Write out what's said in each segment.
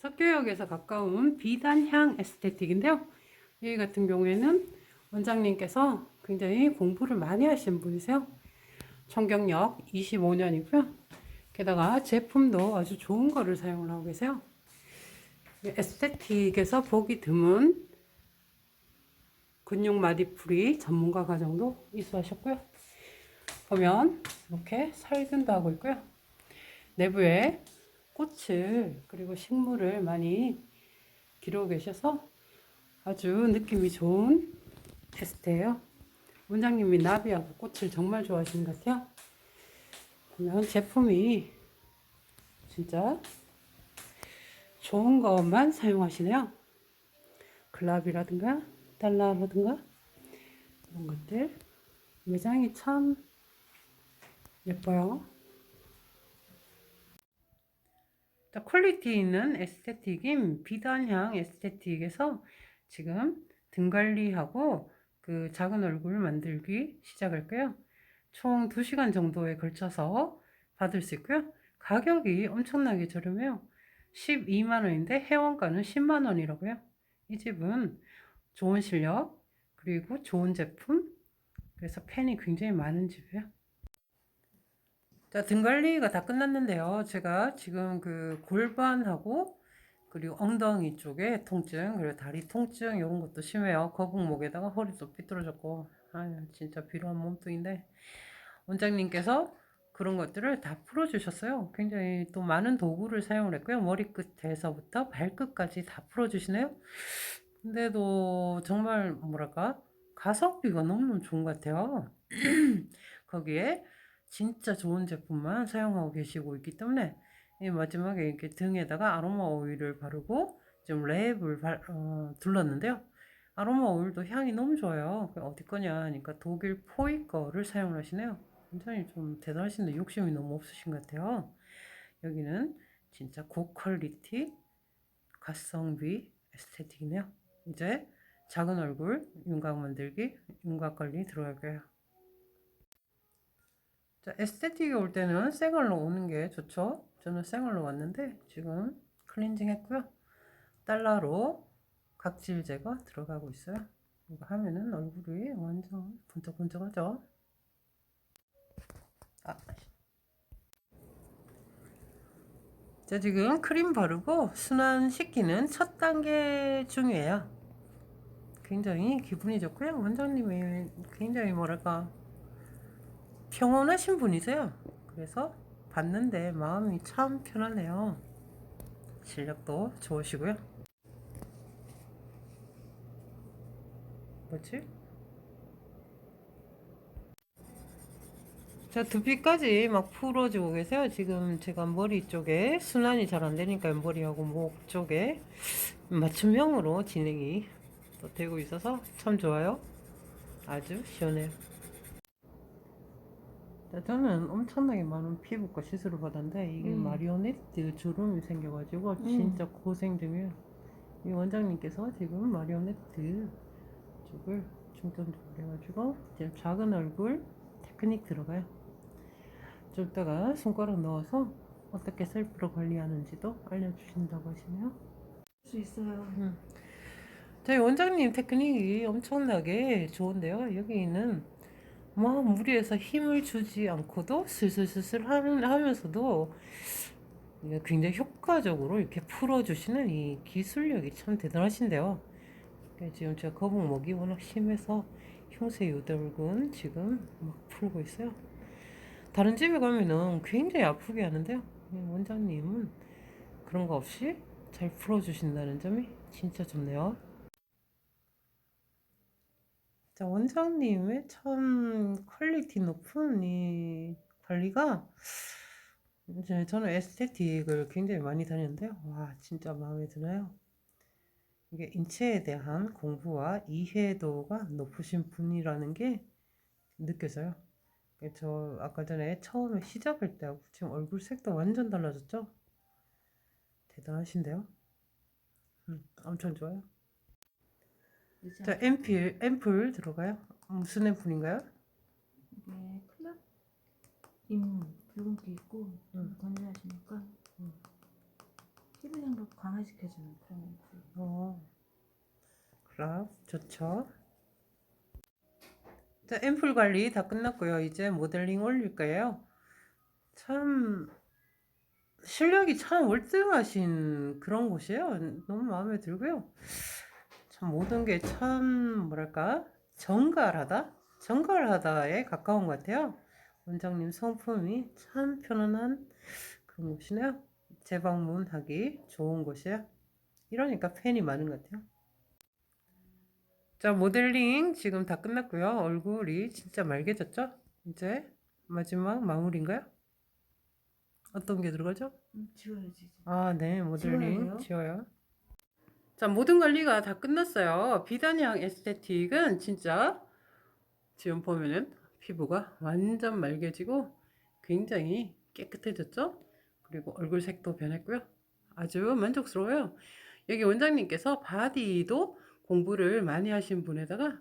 석교역에서 가까운 비단향 에스테틱인데요. 여기 같은 경우에는 원장님께서 굉장히 공부를 많이 하신 분이세요. 총경력 25년이고요. 게다가 제품도 아주 좋은 거를 사용을 하고 계세요. 에스테틱에서 보기 드문 근육 마디풀이 전문가 과정도 이수하셨고요. 보면 이렇게 살균도 하고 있고요. 내부에 꽃을 그리고 식물을 많이 기르고 계셔서 아주 느낌이 좋은 테스트예요. 원장님이 나비하고 꽃을 정말 좋아하시는 것 같아요. 보면 제품이 진짜 좋은 것만 사용하시네요. 글라비라든가 달라라든가 이런 것들 매장이 참 예뻐요. 자, 퀄리티 있는 에스테틱인 비단향 에스테틱에서 지금 등 관리하고 그 작은 얼굴 만들기 시작할 거예요. 총 2시간 정도에 걸쳐서 받을 수 있고요. 가격이 엄청나게 저렴해요. 12만 원인데 회원가는 10만 원이라고요. 이 집은 좋은 실력 그리고 좋은 제품 그래서 팬이 굉장히 많은 집이에요. 자, 등 관리가 다 끝났는데요. 제가 지금 그 골반하고 그리고 엉덩이 쪽에 통증, 그리고 다리 통증 이런 것도 심해요. 거북목에다가 허리도 삐뚤어졌고, 아 진짜 비로한 몸뚱인데 원장님께서 그런 것들을 다 풀어주셨어요. 굉장히 또 많은 도구를 사용을 했고요. 머리끝에서부터 발끝까지 다 풀어주시네요. 근데도 정말 뭐랄까 가성비가 너무너무 좋은 것 같아요. 거기에 진짜 좋은 제품만 사용하고 계시고 있기 때문에 이 마지막에 이렇게 등에다가 아로마 오일을 바르고 좀 랩을 발, 어, 둘렀는데요. 아로마 오일도 향이 너무 좋아요. 그 어디 거냐 하니까 독일 포이 거를 사용하시네요. 굉장히 좀 대단하신데 욕심이 너무 없으신 것 같아요. 여기는 진짜 고퀄리티 가성비 에스테틱이네요. 이제 작은 얼굴 윤곽 만들기, 윤곽 관리 들어갈게요. 자, 에스테틱에 올 때는 생얼로 오는 게 좋죠. 저는 생얼로 왔는데 지금 클렌징 했고요. 달러로 각질 제거 들어가고 있어요. 이거 하면은 얼굴이 완전 번쩍번쩍하죠. 아. 자, 지금 크림 바르고 순환시키는 첫 단계 중이에요. 굉장히 기분이 좋고요. 원장님이 굉장히 뭐랄까 평온하신 분이세요. 그래서 봤는데 마음이 참 편하네요. 실력도 좋으시고요. 뭐지? 자, 두피까지 막 풀어주고 계세요. 지금 제가 머리 쪽에 순환이 잘 안 되니까 머리하고 목 쪽에 맞춤형으로 진행이 또 되고 있어서 참 좋아요. 아주 시원해요. 자, 저는 엄청나게 많은 피부과 시술을 받았는데 이게 음. 마리오네트 주름이 생겨가지고 진짜 고생 중이에요. 이 원장님께서 지금 마리오네트 쪽을 중점적으로 해가지고 지금 작은 얼굴 테크닉 들어가요. 좀 이따가 손가락 넣어서 어떻게 셀프로 관리하는지도 알려주신다고 하시네요. 수 있어요. 저희 원장님 테크닉이 엄청나게 좋은데요. 여기는 뭐 무리해서 힘을 주지 않고도 슬슬슬슬 하면- 하면서도 굉장히 효과적으로 이렇게 풀어주시는 이 기술력이 참 대단하신데요. 그러니까 지금 제가 거북목이 워낙 심해서 흉쇄 요돌근 지금 막 풀고 있어요. 다른 집에 가면은 굉장히 아프게 하는데요. 이 원장님은 그런 거 없이 잘 풀어주신다는 점이 진짜 좋네요. 자, 원장님의 참 퀄리티 높은 이 관리가 이제 저는 에스테틱을 굉장히 많이 다녔는데요. 와, 진짜 마음에 드네요. 이게 인체에 대한 공부와 이해도가 높으신 분이라는 게 느껴져요. 그저 아까 전에 처음에 시작할 때하고 지금 얼굴 색도 완전 달라졌죠? 대단하신데요? 음, 엄청 좋아요. 자, 앰플, 앰플 들어가요? 무슨 앰플인가요? 이게 클럽 임 붉은기 있고 음. 관리하시니까 음. 피부 향도 강화시켜주는 그런 멘트. 어, 그럼 좋죠. 자, 앰플 관리 다 끝났고요. 이제 모델링 올릴 거예요. 참 실력이 참 월등하신 그런 곳이에요. 너무 마음에 들고요. 참 모든 게 참 뭐랄까 정갈하다, 정갈하다에 가까운 것 같아요. 원장님 성품이 참 편안한 그런 곳이네요. 재방문하기 좋은 곳이에요. 이러니까 팬이 많은 것 같아요. 자, 모델링 지금 다 끝났고요. 얼굴이 진짜 맑아졌죠? 이제 마지막 마무리인가요? 어떤 게 들어가죠? 음, 지워야지. 아, 네, 모델링 지워야 돼요? 지워요. 자, 모든 관리가 다 끝났어요. 비단향 에스테틱은 진짜 지금 보면은 피부가 완전 맑아지고 굉장히 깨끗해졌죠? 그리고 얼굴 색도 변했고요. 아주 만족스러워요. 여기 원장님께서 바디도 공부를 많이 하신 분에다가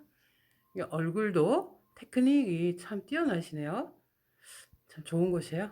이 얼굴도 테크닉이 참 뛰어나시네요. 참 좋은 곳이에요.